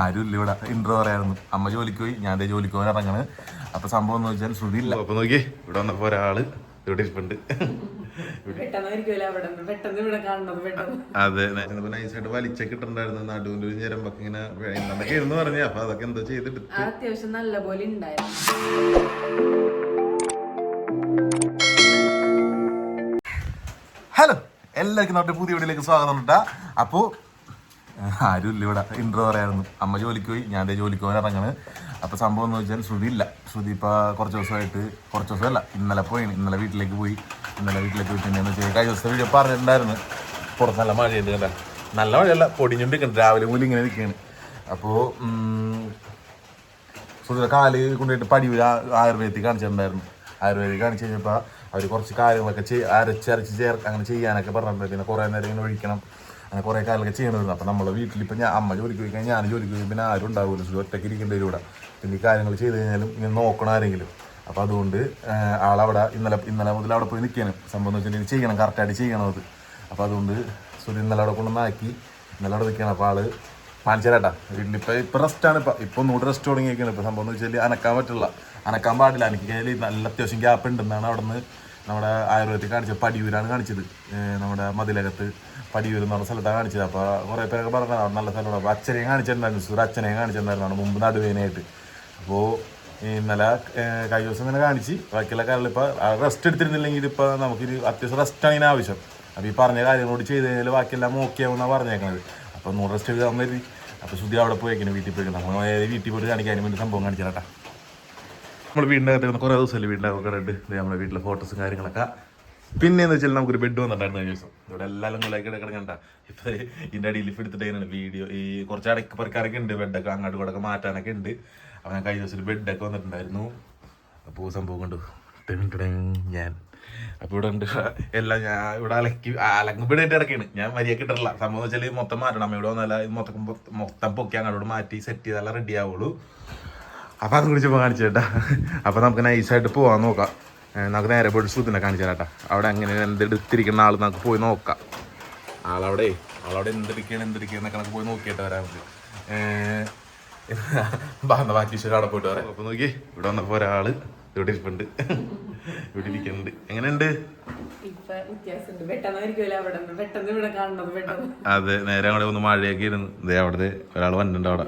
ആരും ഇല്ല ഇവിടെ. ഇൻട്രോ പറയായിരുന്നു. അമ്മ ജോലിക്ക് പോയി ഞാൻ ദേ ജോലിക്ക് പോകാൻ ഇറങ്ങണ്. അപ്പൊ സംഭവം എന്ന് വെച്ചാൽ ശ്രുതി ഇല്ല. അപ്പൊ നോക്കി ഇവിടെ വന്നപ്പോ ഒരാൾ ഇവിടെ ഇരിപ്പുണ്ട്. പെട്ടെന്നായിരിക്കുമല്ലോ അവിടെ നിന്ന്. പെട്ടെന്ന് ഇവിടെ കാണുന്നത് പെട്ടെന്ന്. അതെ നൈസായിട്ട് വലിച്ചൊക്കെ ഇട്ടുണ്ടായിരുന്നു. നടുവിന്റെ ഒരു ഞരമ്പൊക്കെ ഇങ്ങനെ എന്തൊക്കെ ഇരുന്ന് പറഞ്ഞു. അപ്പൊ അതൊക്കെ എന്തോ ചെയ്തിട്ട്. ആ അത്യാവശ്യം നല്ല പോലെ ഹലോ എല്ലാവർക്കും നമ്മുടെ പുതിയ വീട്ടിലേക്ക് സ്വാഗതം കേട്ടാ. അപ്പോൾ ആരും ഇല്ല ഇവിടെ. ഇൻട്രോ പറയായിരുന്നു. അമ്മ ജോലിക്ക് പോയി ഞാൻ ജോലിക്ക് പോകാൻ ഇറങ്ങണ് അപ്പോൾ സംഭവം എന്ന് വെച്ചാൽ ശ്രുതി ഇല്ല. ശ്രുതി ഇപ്പോൾ കുറച്ച് ദിവസമായിട്ട് കുറച്ച് ദിവസമല്ല ഇന്നലെ പോയി ഇന്നലെ വീട്ടിലേക്ക് പോയി. ഇന്നലെ വീട്ടിലേക്ക് പോയി പിന്നെ എന്ന് വെച്ചാൽ കഴിഞ്ഞ ദിവസത്തെ വീഡിയോ പറഞ്ഞിട്ടുണ്ടായിരുന്നു. പുറത്ത് നല്ല മഴയുണ്ട് കണ്ട? നല്ല മഴയല്ല പൊടിഞ്ഞുകൊണ്ടിരിക്കുന്നു രാവിലെ മുതൽ ഇങ്ങനെ നിൽക്കുകയാണ്. അപ്പോൾ ശ്രുതിയുടെ കാൽ കൊണ്ടുപോയിട്ട് പടിയൂർ ആയുർവേദത്തിൽ കാണിച്ചിട്ടുണ്ടായിരുന്നു. ആയുർവേദത്തിൽ കാണിച്ചു കഴിഞ്ഞപ്പോൾ അവർ കുറച്ച് കാര്യങ്ങളൊക്കെ ചെയ് അരച്ചരച്ച് ചേർ അങ്ങനെ ചെയ്യാനൊക്കെ പറഞ്ഞിട്ടുണ്ട് പിന്നെ കുറേ നേരം ഇങ്ങനെ ഒഴിക്കണം. അങ്ങനെ കുറേ കാര്യങ്ങളൊക്കെ ചെയ്യേണ്ടി വരുന്നത് അപ്പോൾ നമ്മളെ വീട്ടിൽ ഇപ്പം ഞാൻ അമ്മ ജോലിക്ക് പോയി കഴിഞ്ഞാൽ ഞാൻ ജോലിക്ക് പോയി. പിന്നെ ആരും ഉണ്ടാവില്ല സുഖം ഒറ്റയ്ക്ക് ഇരിക്കേണ്ടി വരും ഇവിടെ പിന്നെ ഈ കാര്യങ്ങൾ ചെയ്ത് കഴിഞ്ഞാലും ഇങ്ങനെ നോക്കണം ആരെങ്കിലും. അപ്പോൾ അതുകൊണ്ട് ആളവിടെ ഇന്നലെ ഇന്നലെ മുതൽ അവിടെ പോയി നിൽക്കുകയാണ് സംഭവം എന്ന് വെച്ചിട്ടുണ്ടെങ്കിൽ ചെയ്യണം. കറക്റ്റായിട്ട് ചെയ്യണം അത്. അപ്പോൾ അതുകൊണ്ട് സുര ഇന്നലെ അവിടെ കൊണ്ടുവന്നാക്കി ഇന്നലെ അവിടെ നിൽക്കുകയാണ്. അപ്പോൾ ആൾ വീട്ടിൽ വീട്ടിലിപ്പോ ഇപ്പം റെസ്റ്റ് ആണ് ഇപ്പോൾ ഇപ്പൊ ഒന്നുകൂടെ റെസ്റ്റ് തുടങ്ങിയിരിക്കുന്നത് ഇപ്പോൾ സംഭവം എന്ന് വെച്ചാൽ അനക്കാൻ പറ്റില്ല. അനക്കാൻ പാടില്ല. എനിക്ക് കയ്യിൽ നല്ല അത്യാവശ്യം ഗ്യാപ്പ് ഉണ്ടെന്നാണ് അവിടെ നിന്ന് നമ്മുടെ ആയുർവേദത്തിൽ കാണിച്ച പടിയൂരാണ് കാണിച്ചത്. നമ്മുടെ മതിലകത്ത് പടിയൂർ എന്ന് പറഞ്ഞ സ്ഥലത്താണ് കാണിച്ചത്. അപ്പൊ കുറെ പേരൊക്കെ പറഞ്ഞതാണ് നല്ല സ്ഥലമാണ്. അപ്പൊ അച്ഛനെയും കാണിച്ചിട്ടുണ്ടായിരുന്നു സുഹൃത്ത് അച്ഛനെയും കാണിച്ചിട്ടുണ്ടായിരുന്നു. മുമ്പ് നടുവേനായിട്ട്. അപ്പോൾ ഇന്നലെ കഴിഞ്ഞ ദിവസം ഇങ്ങനെ കാണിച്ച്. ബാക്കിയുള്ള കാര്യങ്ങൾ ഇപ്പൊ റെസ്റ്റ് എടുത്തിരുന്നില്ലെങ്കിൽ ഇപ്പൊ നമുക്കൊരു അത്യാവശ്യം റെസ്റ്റ് ആണ് ആവശ്യം. അപ്പൊ ഈ പറഞ്ഞ കാര്യങ്ങളോട് ചെയ്ത് കഴിഞ്ഞാൽ ബാക്കിയെല്ലാം ഓക്കെ ഓക്കെയാവുന്ന പറഞ്ഞേക്കുന്നത് അപ്പോൾ നൂറ് റെസ്റ്റ് എടുക്കാൻ വരും അപ്പൊ ശുദ്ധി അവിടെ പോയേക്കാണ് വീട്ടിൽ പോയിക്കണം. നമ്മൾ വീട്ടിൽ പോയിട്ട് കാണിക്കാൻ വേണ്ടി സംഭവം കാണിച്ചാട്ടാ നമ്മൾ വീടിന്റെ അകത്ത് കുറേ ദിവസമല്ലേ അകത്ത് ഉണ്ട് നമ്മുടെ വീട്ടിലെ ഫോട്ടോസും കാര്യങ്ങളൊക്കെ. പിന്നെ എന്ന് വെച്ചാൽ നമുക്കൊരു ബെഡ് വന്നിട്ടുണ്ടായിരുന്നു കഴിഞ്ഞ ദിവസം. ഇവിടെ എല്ലാവരും കൊല്ലാക്കി കിടക്കണ്ട ഇപ്പൊ ഇതിന്റെ അടിയിൽ ഇപ്പൊ എടുത്തിട്ടാണ് വീഡിയോ ഈ കുറച്ച് അടക്ക് പറക്കാരൊക്കെ ഉണ്ട്. ബെഡൊക്കെ അങ്ങോട്ട് കൂടെ മാറ്റാനൊക്കെ ഉണ്ട്. ഞാൻ കഴിഞ്ഞ ദിവസം ഒരു ബെഡൊക്കെ വന്നിട്ടുണ്ടായിരുന്നു. അപ്പോൾ സംഭവം കണ്ടു. ഞാൻ. അപ്പോൾ ഇവിടെ ഉണ്ട്. എല്ലാം ഞാൻ ഇവിടെ അലക്കി അലക്കുമ്പോൾ ഇട്ട് ഇടയ്ക്കാണ്. ഞാൻ മര്യാദ കിട്ടില്ല സംഭവം വെച്ചാൽ മൊത്തം മാറ്റണം. ഇവിടെ വന്നാൽ ഇത് മൊത്തം മൊത്തം പൊക്കി അങ്ങോട്ട് മാറ്റി സെറ്റ് ചെയ്താലേ റെഡി ആവുള്ളൂ. അപ്പൊ അതും കുടിച്ചപ്പോൾ കാണിച്ചു കേട്ടാ അപ്പം നമുക്ക് നൈസായിട്ട് പോകാൻ നോക്കാം. നമുക്ക് നേരെ പോയിട്ട് സുത്തിനെ കാണിച്ചു തരാട്ടാ അവിടെ അങ്ങനെ എന്തെടുത്തിരിക്കുന്ന ആൾ നമുക്ക് പോയി നോക്കാം. ആളവിടെ ആളവിടെ എന്തെടുക്കുകയാണ് എന്നൊക്കെ നമുക്ക് പോയി നോക്കിയിട്ട് വരാൻ നമുക്ക്. ബാന്ന ബാക്കി അവിടെ പോയിട്ട് വരാം അപ്പോൾ നോക്കി ഇവിടെ വന്നപ്പോൾ ഒരാൾ ഇവിടെ ഇരിപ്പുണ്ട്. ഇവിടെ ഇരിക്കുന്നുണ്ട്. എങ്ങനെയുണ്ട്? അവിടെ അതെ നേരെ അങ്ങോട്ട് ഒന്ന് മഴയൊക്കെ ഇരുന്നു. അതെ അവിടെ ഒരാൾ വന്നിട്ടുണ്ട് അവിടെ.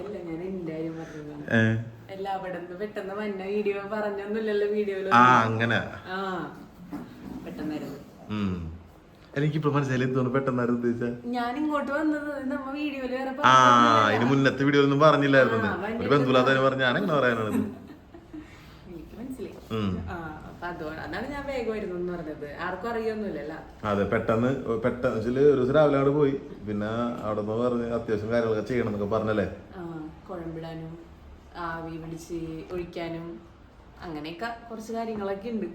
അല്ല പെട്ടെന്ന് വന്ന വീഡിയോ പറഞ്ഞൊന്നുമില്ലല്ലോ വീഡിയോയിൽ ആ അങ്ങനെ. ആ പെട്ടെന്നായിരുന്നു ഉം. എനിക്കിപ്പോ മനസ്സിലായി. എന്തോന്ന് പെട്ടെന്നായിരുന്നു ഉദ്ദേശിച്ച ഞാൻ ഇങ്ങോട്ട് വന്നത് നമ്മ വീഡിയോയിൽ വേറെ ആ പറഞ്ഞില്ല. ഇനി മുന്നത്തെ വീഡിയോ ഒന്നും പറഞ്ഞില്ലായിരുന്നു. ആ, വണ്ടി ഒരു ബന്ധുലാത്തതിന് പറഞ്ഞ ഞാനെങ്ങനെ പറയാനാണ് എനിക്ക് മനസ്സിലായി. ഉം. ആ അപ്പൊ അതുകൊണ്ട് അതാണ് ഞാൻ വേഗം എന്ന് പറഞ്ഞത്. ആർക്കും അറിയൊന്നുമില്ലല്ലോ. അതെ പെട്ടെന്ന് പെട്ടെന്ന് വെച്ചാൽ ഒരു ദിവസം രാവിലെ അവിടെ പോയി. പിന്നെ അവിടെ നിന്ന് പറഞ്ഞ് അത്യാവശ്യം കാര്യങ്ങളൊക്കെ ചെയ്യണം എന്നൊക്കെ പറഞ്ഞല്ലേ? ആ കുഴമ്പിടാനും ആവി പിടിച്ച് ഒഴിക്കാനും അങ്ങനെയൊക്കെ കുറച്ച് കാര്യങ്ങളൊക്കെ ഉണ്ട്.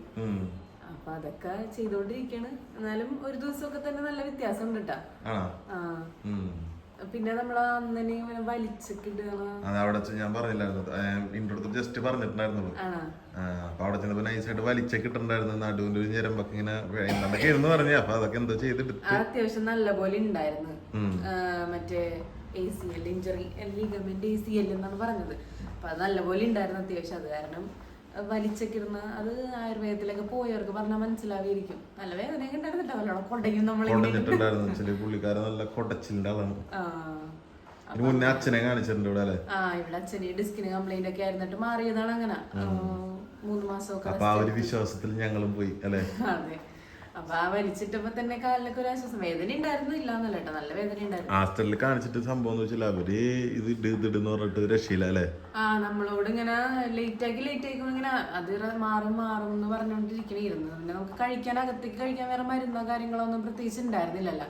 അപ്പൊ അതൊക്കെ ചെയ്തോണ്ടിരിക്കാണ്. എന്നാലും ഒരു ദിവസമൊക്കെ തന്നെ നല്ല വ്യത്യാസം ഉണ്ട് കേട്ടാ. പിന്നെ നമ്മൾ അന്നനെ വലിച്ചൊക്കെ അവിടെ ഞാൻ പറഞ്ഞില്ലായിരുന്നു. ജസ്റ്റ് പറഞ്ഞിട്ടുണ്ടായിരുന്നു അപ്പൊ അവിടെ ചെന്നപ്പോ നൈസായിട്ട് വലിച്ചൊക്കെ ഇട്ടിട്ടുണ്ടായിരുന്നു. നടുവിന്റെ ഒരു ഞരമ്പൊക്കെ ഇങ്ങനെ എന്തൊക്കെ ഇരുന്ന് പറഞ്ഞു. അപ്പൊ അതൊക്കെ എന്തോ ചെയ്തിട്ട് അത്യാവശ്യം നല്ല പോലെ ഉണ്ടായിരുന്നു. മറ്റേ A C L injury ligament A C L എന്നാണ് പറഞ്ഞത്. അപ്പൊ അത് നല്ലപോലെ ഉണ്ടായിരുന്നു അത്യാവശ്യം അത് കാരണം ആ, വലിച്ചൊക്കെ ഇരുന്ന് അത് ആയുർവേദത്തിലൊക്കെ പോയവർക്ക് പറഞ്ഞാൽ മനസ്സിലാവിയിരിക്കും. നല്ല വേദനയൊക്കെ ഉണ്ടായിരുന്നില്ല വല്ലോണം കൊണ്ടയും നമ്മളിങ്ങനെ പുള്ളിക്കാരൻ നല്ല കൊടച്ചിലിന്റെ ആളാണ് മുന്നേ അച്ഛനെ കാണിച്ചിട്ടുണ്ട് ഇവിടെ അല്ലെ? ആ ഇവിടെ അച്ഛന് ഡിസ്കിന് കംപ്ലൈന്റ് ഒക്കെ ആയിരുന്നിട്ട് മാറിയതാണ് അങ്ങനെ. മൂന്ന് മാസമൊക്കെ അപ്പൊ ആ ഒരു വിശ്വാസത്തിൽ ഞങ്ങളും പോയി അല്ലേ? അതെ. അപ്പൊ ആ വലിച്ചിട്ടപ്പോ തന്നെ കാലിനൊക്കെ ഒരു ആശ്വാസം. വേദന ഉണ്ടായിരുന്നു കേട്ടോ. നല്ല വേദന ഉണ്ടായിരുന്നു. ഹാസ്റ്റലിൽ കാണിച്ചിട്ട് സംഭവം വെച്ചാൽ അവർ ഇത് ഇട് ഇത് ഇടുന്ന് പറഞ്ഞിട്ട് രക്ഷയില്ല അല്ലേ? ആ നമ്മളോട് ഇങ്ങനെ ലേറ്റ് ആക്കി ലേറ്റ് ആക്കി ഇങ്ങനെ അത് മാറും മാറും എന്ന് പറഞ്ഞുകൊണ്ടിരിക്കണായിരുന്നു പിന്നെ നമുക്ക് കഴിക്കാൻ അകത്തേക്ക് കഴിക്കാൻ വേറെ മരുന്നോ കാര്യങ്ങളോ ഒന്നും പ്രത്യേകിച്ച് ഉണ്ടായിരുന്നില്ലല്ലോ.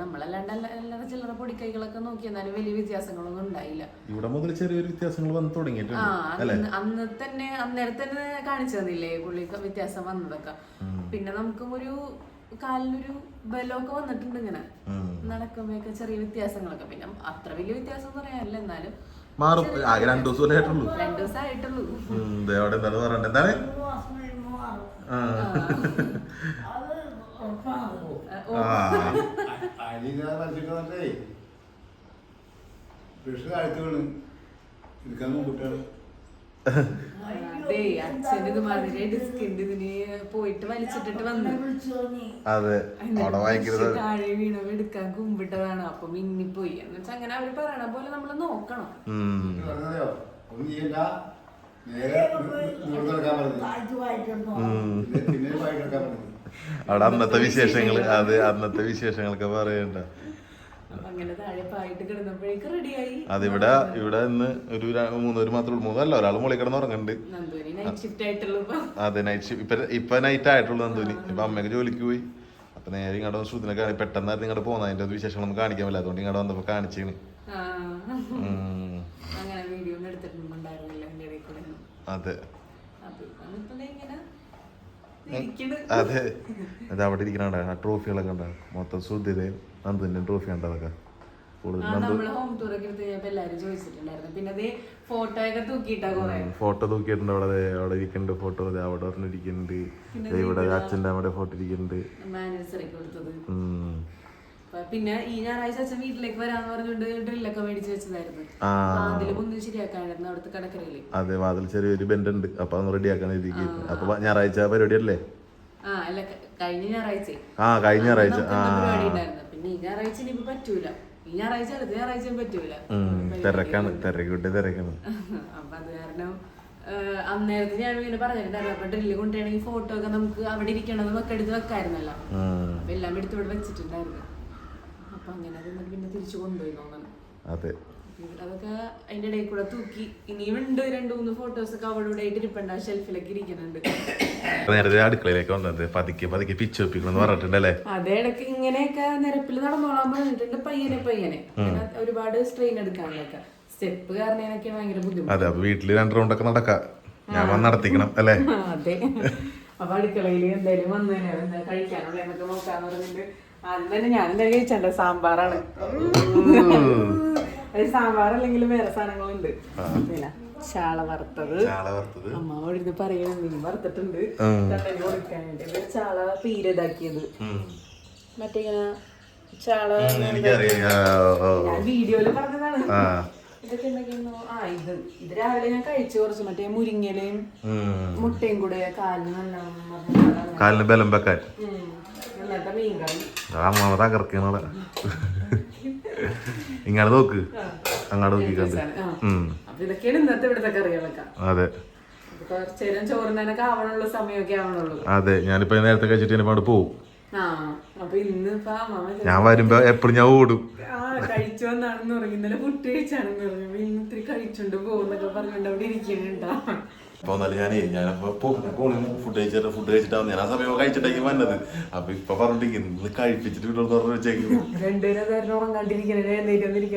നമ്മളല്ലാണ്ട് അല്ല- അല്ലറ ചില്ലറ പൊടിക്കൈകളൊക്കെ നോക്കി എന്നാലും വലിയ വ്യത്യാസങ്ങളൊന്നും ഉണ്ടായില്ല. ഇവിടെ മുതൽ ചെറിയൊരു വ്യത്യാസങ്ങൾ വന്ന് തുടങ്ങിയിട്ടുണ്ട് അന്ന് തന്നെ അന്നേരം തന്നെ കാണിച്ചു തന്നില്ലേ പുള്ളിക്ക് വ്യത്യാസം വന്നതൊക്കെ. പിന്നെ നമുക്കും ഒരു കാലിനൊരു ബലമൊക്കെ വന്നിട്ടുണ്ട് ഇങ്ങനെ. നടക്കുമ്പോഴൊക്കെ ചെറിയ വ്യത്യാസങ്ങളൊക്കെ. പിന്നെ അത്ര വലിയ വ്യത്യാസം എന്ന് പറയാനില്ല എന്നാലും മാറും. ആകെ രണ്ടു ദിവസം ആയിട്ടുള്ളൂ? രണ്ടു ദിവസം ആയിട്ടുള്ളൂ അവിടെ എന്താണ്? പറയണ്ടത് വീണ് എടുക്കാൻ കുട്ടികൾ അതെ അച്ഛൻ ഇതുമാതിരി ഡിസ്കിന്റെ ഇതിന് പോയിട്ട് വലിച്ചിട്ടിട്ട് വന്നു. അതെ അവിടെ ഭയങ്കര എന്നിട്ട് താഴെ വീണവ് എടുക്കാൻ കുമ്പിട്ടതാണ്. അപ്പൊ മിന്നിപ്പോയി. അങ്ങനെ അവർ പറയണ പോലെ നമ്മൾ നോക്കണം. അവിടെ അന്നത്തെ വിശേഷങ്ങൾ. അതെ അന്നത്തെ വിശേഷങ്ങളൊക്കെ പറയണ്ട. അതിവിടെ ഇവിടെ ഇന്ന് ഒരു മൂന്നൂര് മാത്രമേ ഉള്ളൂ. മൂന്നല്ല ഒരാൾ മുകളിൽ കിടന്ന് ഉറങ്ങുന്നുണ്ട്. അതെ നൈറ്റ് ഷിഫ്റ്റ് ഇപ്പൊ ഇപ്പൊ നൈറ്റ് ആയിട്ടുള്ളൂ നന്ദുവിന്. ഇപ്പൊ അമ്മയ്ക്ക് ജോലിക്ക് പോയി. അപ്പൊ നേരെ ഇങ്ങോട്ട് ശ്രുതിനെ കാണി പെട്ടെന്നായിരുന്നു ഇങ്ങോട്ട് പോകുന്നത്. അതിന്റെ ഒരു വിശേഷം നമുക്ക് കാണിക്കാൻ പറ്റില്ല. അതുകൊണ്ട് ഇങ്ങോട്ട് വന്നപ്പോ കാണിച്ചാണ് ആ. അങ്ങനെ വീഡിയോ ഒന്നും എടുത്തിട്ടുണ്ടായിരുന്നില്ല എന്റെ ഇടയിൽ കൂടെ ഒന്നും. അതെ അപ്പൊ ഇപ്പൊ ഇപ്പൊ ദേ ഇങ്ങനെ ഇരിക്കണ്. അതെ. അത് അവിടെ ഇരിക്കണ ആ ട്രോഫികളൊക്കെ ഉണ്ടാവും മൊത്തം ട്രോഫി ഉണ്ട് അതൊക്കെ നന്ദു. തന്നെ പിന്നെ അത് ഫോട്ടോ തൂക്കിയിട്ടുണ്ട് അവിടെ അവിടെ ഇരിക്കുന്നുണ്ട് ഫോട്ടോ അവിടെ ഒരെണ്ണം ഇരിക്കുന്നുണ്ട്. ഇവിടെ അച്ഛന്റെ അവിടെ ഫോട്ടോ ഇരിക്കുന്നുണ്ട്. പിന്നെ ഈ ഞായറാഴ്ച അച്ഛൻ വീട്ടിലേക്ക് വരാന്ന് പറഞ്ഞുകൊണ്ട് ഡ്രില്ലൊക്കെ മേടിച്ച് വെച്ചതായിരുന്നു. ആ. അതിലും ഒന്നും ശരിയാക്കാനായിരുന്നു അവിടുത്തെ കടക്കരയിൽ. അതെ വാതിൽ ചെറിയൊരു ബെൻഡ് ഉണ്ട് അപ്പൊ അതൊന്ന് റെഡിയാക്കാൻ ഇരിക്കും അപ്പൊ ഞായറാഴ്ച പരിപാടി അല്ലേ ആ അല്ല കഴിഞ്ഞ ഞായറാഴ്ച. ആ കഴിഞ്ഞ ഞായറാഴ്ച. പരിപാടി ഉണ്ടായിരുന്നു. പിന്നെ ഈ ഞായറാഴ്ച ഇനിയിപ്പോ പറ്റൂല. ഈ ഞായറാഴ്ച അടുത്ത ഞായറാഴ്ചയും പറ്റൂല. തിരക്കാണ് തിരക്കൂട്ടി തിരക്കാണ്. അപ്പൊ അത് കാരണം അന്നേരത്ത് ഞാൻ ഇങ്ങനെ പറഞ്ഞിട്ടുണ്ടായിരുന്നു. അപ്പൊ ഡ്രില്ല് കൊണ്ടുവരണമെങ്കിൽ ഫോട്ടോ ഒക്കെ നമുക്ക് അവിടെ ഇരിക്കണം ഒക്കെ എടുത്ത് വെക്കായിരുന്നല്ലോ. അപ്പൊ എല്ലാം എടുത്ത് ഇവിടെ വെച്ചിട്ടുണ്ടായിരുന്നു. അപ്പൊ അങ്ങനെ അത് എന്നിട്ട് പിന്നെ തിരിച്ചു കൊണ്ടുപോയി അതെ. അതൊക്കെ അതിന്റെ ഇടയിൽ കൂടെ തൂക്കി. ഇനിയും ഉണ്ട് രണ്ട് മൂന്ന് ഫോട്ടോസ് ഒക്കെ അവിടെ ഇവിടെ ആയിട്ട് ഇരിപ്പുണ്ട്. ആ ഷെൽഫിലൊക്കെ ഇരിക്കുന്നുണ്ട്. നേരത്തെ അടുക്കളയിലേക്ക് വന്നത്. പതുക്കെ പതുക്കെ പിച്ച് വെപ്പിക്കണം പറഞ്ഞിട്ടുണ്ടല്ലേ? അതേ ഇടയ്ക്ക് ഇങ്ങനെയൊക്കെ നിരപ്പിൽ നടന്നോളാൻ പറഞ്ഞിട്ടുണ്ട്. പയ്യനെ പയ്യനെ. ഒരുപാട് സ്ട്രെയിൻ എടുക്കാനൊക്കെ സ്റ്റെപ്പ് കാരണേനൊക്കെ ഭയങ്കര ബുദ്ധിമുട്ട്. അതെ അപ്പൊ വീട്ടിൽ രണ്ട് റൗണ്ട് ഒക്കെ നടക്കാം. ഞാൻ വന്ന് നടത്തിക്കണം അല്ലേ? അതെ. അപ്പൊ അടുക്കളയിൽ എന്തായാലും വന്നു കഴിക്കാനുള്ള എന്നൊക്കെ നോക്കാന്ന് പറഞ്ഞിട്ട് ആദ്യം തന്നെ ഞാൻ എന്തായാലും കഴിച്ചണ്ട സാമ്പാറാണ്. അത് സാമ്പാർ അല്ലെങ്കിൽ വേറെ സാധനങ്ങളുണ്ട്. പിന്നെ ചാള വറുത്തത്. ചാള വറുത്തത്. അമ്മ അവിടെ ഇരുന്ന് പറയണം മീൻ വറുത്തിട്ടുണ്ട്. ഉം. കണ്ണന് കൊടുക്കാനായിട്ട് ഇത് ചാള പീര ഇതാക്കിയത് മറ്റേ ഇങ്ങനെ ചാള. ഞാൻ വീഡിയോയിൽ പറഞ്ഞതാണ്. ഇതൊക്കെ എന്തൊക്കെയായിരുന്നു ആ ഇത്. ഇത് രാവിലെ ഞാൻ കഴിച്ചു കുറച്ച്. മറ്റേ മുരിങ്ങലയും മുട്ടയും കൂടെ കാലിന് നല്ലതാണ് കാലിന് ബലം വെക്കാൻ. എന്നിട്ട് മീൻ കറി അമ്മ തകർക്കണ ഇങ്ങനെ നോക്ക്. അങ്ങോട്ട് നോക്കിക്കണ്ട് ആ. ഉം. അപ്പൊ ഇതൊക്കെയാണ് ഇന്നത്തെ ഇവിടുത്തെ കറികളൊക്കെ. അതെ. അപ്പൊ കുറച്ചു നേരം ചോറിനൊക്കെ ആവണുള്ള സമയമൊക്കെ ആവണുള്ളൂ. അതെ ഞാനിപ്പോ നേരത്തെ കഴിച്ചിട്ട് ഞാൻ അവിടെ പോവും. ഞാൻ വരുമ്പോ എപ്പോഴും ഞാൻ ഓടും. കഴിച്ചു വന്നാണെന്ന് പറഞ്ഞു ഇന്നലെ പുട്ട് കഴിച്ചാണെന്ന് പറഞ്ഞു ഇന്ന് ഇത്തിരി കഴിച്ചോണ്ട് പോകുന്നൊക്കെ പറഞ്ഞോണ്ട് അവിടെ ഇരിക്കുന്നുണ്ടാ. അപ്പൊ എന്നാലും ഞാനേ ഞാനപ്പോ ഫുഡ് കഴിച്ചിട്ട് ഫുഡ് കഴിച്ചിട്ടാ ഞാൻ ആ സമയം കഴിച്ചിട്ടായിരിക്കും വന്നത്. അപ്പൊ ഇപ്പൊ പറഞ്ഞിരിക്കുന്നു നിങ്ങൾ കഴിപ്പിച്ചിട്ട് വീട്ടിൽ തുറന്നു വെച്ചേക്കും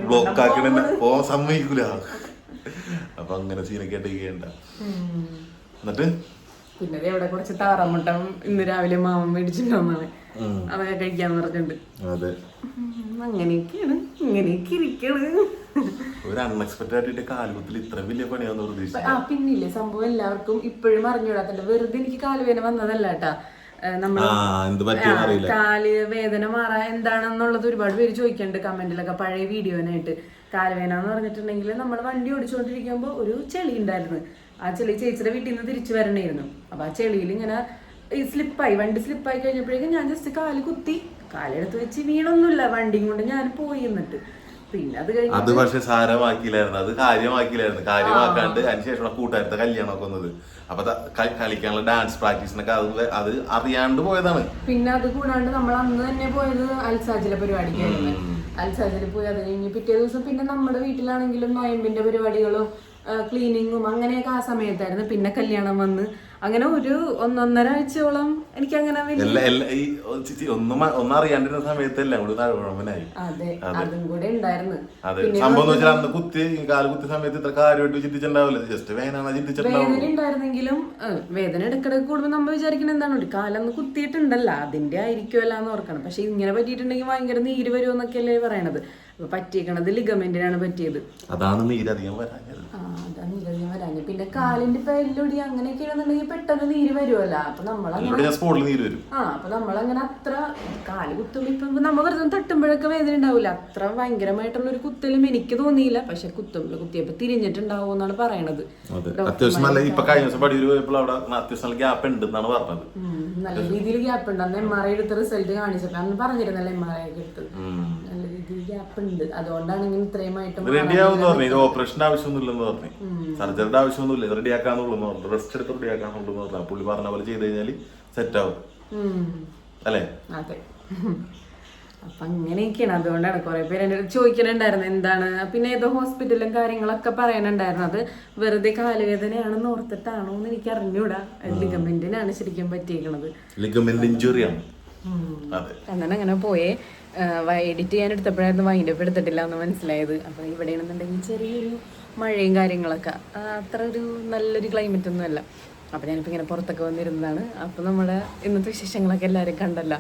ബ്ലോക്ക് ആക്കണ പോ സമ്മതിക്കൂല. അപ്പൊ അങ്ങനെ സീനൊക്കെ ആയിട്ട് എന്നിട്ട്? പിന്നെ എവിടെ ഇവിടെ കുറച്ച് താറാമുട്ട ഇന്ന് രാവിലെ മാമൻ മേടിച്ചിട്ടുണ്ടെന്നാണ് അതൊക്കെ കഴിക്കാന്ന് പറഞ്ഞിട്ടുണ്ട്. അതെ. അങ്ങനെയൊക്കെയാണ് ഇങ്ങനെയൊക്കെ ഇരിക്കണ്. ഒരു അൺഎക്സ്പെക്ടഡ് ആയിട്ട് കാലുകുത്തിൽ ഇത്ര വലിയ പണിയാന്ന് പ്രതീക്ഷിച്ചു ആ പിന്നില്ലേ സംഭവം എല്ലാവർക്കും ഇപ്പോഴും അറിഞ്ഞൂടാത്തണ്ട് വെറുതെ എനിക്ക് കാലുവേദന വന്നതല്ല കേട്ടാ. കാൽ വേദന മാറാൻ എന്താണെന്നുള്ളത് ഒരുപാട് പേര് ചോദിക്കണ്ട് കമന്റിലൊക്കെ പഴയ വീഡിയോനായിട്ട്. കാലുവേദന എന്ന് പറഞ്ഞിട്ടുണ്ടെങ്കിൽ നമ്മൾ വണ്ടി ഓടിച്ചുകൊണ്ടിരിക്കുമ്പോൾ ഒരു ചെളി ഉണ്ടായിരുന്നു. ആ ചെളി ചേച്ചിയുടെ വീട്ടിൽ നിന്ന് തിരിച്ചു വരണമായിരുന്നു അപ്പൊ ആ ചെളിയിൽ ഇങ്ങനെ ഈ സ്ലിപ്പായി വണ്ടി സ്ലിപ്പായി കഴിഞ്ഞപ്പോഴേക്കും ഞാൻ ജസ്റ്റ് കാൽ കുത്തി കാലെടുത്ത് വെച്ച് വീണൊന്നുമില്ല വണ്ടിയും കൊണ്ട് ഞാൻ പോയി എന്നിട്ട് അത് പക്ഷെ സാരമാക്കിയില്ലായിരുന്നു. അത് കാര്യമാക്കിയില്ലായിരുന്നു. കാര്യമാക്കാണ്ട് അതിനുശേഷം കൂട്ടുകാരത്തെ കല്യാണമൊക്കെ വന്നത്. അപ്പൊ കളിക്കാനുള്ള ഡാൻസ് പ്രാക്ടീസിനൊക്കെ അത് അത് അറിയാണ്ട് പോയതാണ്. പിന്നെ അത് കൂടാണ്ട് നമ്മൾ അന്ന് തന്നെ പോയത് അൽസാജിലെ പരിപാടിക്കായിരുന്നു. അൽസാജിൽ പോയി അത് കഴിഞ്ഞ് പിറ്റേ ദിവസം പിന്നെ നമ്മുടെ വീട്ടിലാണെങ്കിലും നോയമ്പിന്റെ പരിപാടികളും ക്ലീനിങ്ങും അങ്ങനെയൊക്കെ ആ സമയത്തായിരുന്നു. പിന്നെ കല്യാണം വന്ന്. അങ്ങനെ ഒരു ഒന്നൊന്നര ആഴ്ചയോളം എനിക്ക് അങ്ങനെ ഒന്നറിയാണ്ടിരുന്ന സമയത്ത് എല്ലാം കൂടി തഴവഴമ്പനായി അതെ അതും. കൂടെ ഉണ്ടായിരുന്നു. അതെ. സംഭവം വെച്ചാൽ അന്ന് കുത്തി ഈ കാൽ കുത്തിയ സമയത്ത് ഇത്ര കാര്യമായിട്ട് ചിന്തിച്ചിട്ടുണ്ടാവില്ല. ജസ്റ്റ് ചിന്തിച്ചിട്ടുണ്ടാവുള്ളൂ. വേദന ഉണ്ടായിരുന്നെങ്കിലും വേദന ഇടക്കിടക്ക് കൂടുമ്പോൾ നമ്മൾ വിചാരിക്കുന്നത് എന്താണ്? ഒരു കാലൊന്ന് കുത്തിയിട്ടുണ്ടല്ലോ. അതിന്റെ ആയിരിക്കുമല്ലോ എന്ന് ഓർക്കണം. പക്ഷെ ഇങ്ങനെ പറ്റിയിട്ടുണ്ടെങ്കിൽ ഭയങ്കര നീര് വരുമെന്നൊക്കെയല്ലേ പറയണത്. പറ്റിയേക്കണത് ലിഗമെന്റിനാണ് പറ്റിയത്. അതാണ് നീരധികം വരാഞ്ഞത്. അതാണ് നീരധികം വരാഞ്ഞത്. പിന്നെ കാലിന്റെ ഇപ്പൊ എല്ലൊടി അങ്ങനെയൊക്കെയാണെന്നുണ്ടെങ്കിൽ പെട്ടെന്ന് നീര് വരുമല്ലോ അപ്പൊ നമ്മളങ്ങനെ ആ അപ്പൊ നമ്മളങ്ങനെ അത്ര കാൽ കുത്തുമ്പോ ഇപ്പൊ നമ്മ വെറുതെ തട്ടുമ്പോഴൊക്കെ വേദന ഉണ്ടാവില്ല അത്ര ഭയങ്കരമായിട്ടുള്ള ഒരു കുത്തലും എനിക്ക് തോന്നിയില്ല. പക്ഷെ കുത്തുമ്പോൾ കുത്തിയപ്പോ തിരിഞ്ഞിട്ടുണ്ടാവും എന്നാണ് പറയണത്. അത്യാവശ്യം നല്ല ഇപ്പൊ കഴിഞ്ഞ ദിവസം പടിയൂര് പോയപ്പോൾ അവിടെ അത്യാവശ്യം നല്ല ഗ്യാപ്പ് പറഞ്ഞത്. നല്ല രീതിയിൽ ഗ്യാപ്പ് ഉണ്ട്. അന്ന് എം ആർ ഐ എടുത്ത റിസൾട്ട് കാണിച്ചപ്പോ അന്ന് പറഞ്ഞിരുന്നല്ലോ എം ആർ ഐ ഒക്കെ എടുത്തത് ഗ്യാപ്പ് ഉണ്ട് അതുകൊണ്ടാണ് ഇങ്ങനെ ഇത്രയുമായിട്ട് റെഡി ആവുമെന്ന് പറഞ്ഞു. ഇത് ഓപ്പറേഷൻ ആവശ്യമൊന്നുമില്ലെന്ന് പറഞ്ഞു. സർജറിയുടെ ആവശ്യമൊന്നുമില്ല. ഇത് റെഡി ആക്കാന്നുള്ളൂ പറഞ്ഞു. റെസ്റ്റ് എടുത്ത് റെഡി ആക്കാന്നുള്ളൂ പറഞ്ഞു. പുള്ളി പറഞ്ഞ പോലെ ചെയ്ത് കഴിഞ്ഞാൽ സെറ്റ് ആവും. അല്ലേ? അതെ. അപ്പൊ അങ്ങനെയൊക്കെയാണ്. അതുകൊണ്ടാണ് കുറെ പേര് എന്റെ ചോദിക്കണുണ്ടായിരുന്നു എന്താണ്. പിന്നെ ഏതോ ഹോസ്പിറ്റലും കാര്യങ്ങളൊക്കെ പറയാനുണ്ടായിരുന്നു അത് വെറുതെ കാലുവേദനയാണെന്ന് ഓർത്തിട്ടാണോ എന്ന് എനിക്ക് അറിഞ്ഞൂടാ. ലിഗമെന്റിനാണ് ശരിക്കും പറ്റിയിരിക്കുന്നത് ലിഗമെന്റ് ഇഞ്ചുറിയാണ് അങ്ങനെ അങ്ങനെ പോയേ. എഡിറ്റ് ചെയ്യാൻ എടുത്തപ്പോഴായിരുന്നു വൈൻഡ് അപ്പ് എടുത്തിട്ടില്ല എന്ന് മനസ്സിലായത്. അപ്പൊ ഇവിടെയാണെന്നുണ്ടെങ്കിൽ ചെറിയൊരു മഴയും കാര്യങ്ങളൊക്കെ. അത്ര ഒരു നല്ലൊരു ക്ലൈമറ്റ് ഒന്നും അല്ല. അപ്പൊ ഞാനിപ്പോ ഇങ്ങനെ പുറത്തൊക്കെ വന്നിരുന്നതാണ്. അപ്പൊ നമ്മുടെ ഇന്നത്തെ വിശേഷങ്ങളൊക്കെ എല്ലാവരും കണ്ടല്ലോ.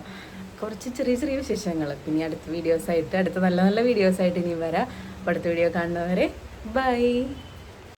കുറച്ച് ചെറിയ ചെറിയ വിശേഷങ്ങൾ. പിന്നെ അടുത്ത വീഡിയോസ് ആയിട്ട് അടുത്ത നല്ല നല്ല വീഡിയോസ് ആയിട്ട് ഇനി വരാം. അടുത്ത വീഡിയോ കാണുന്നവരെ ബൈ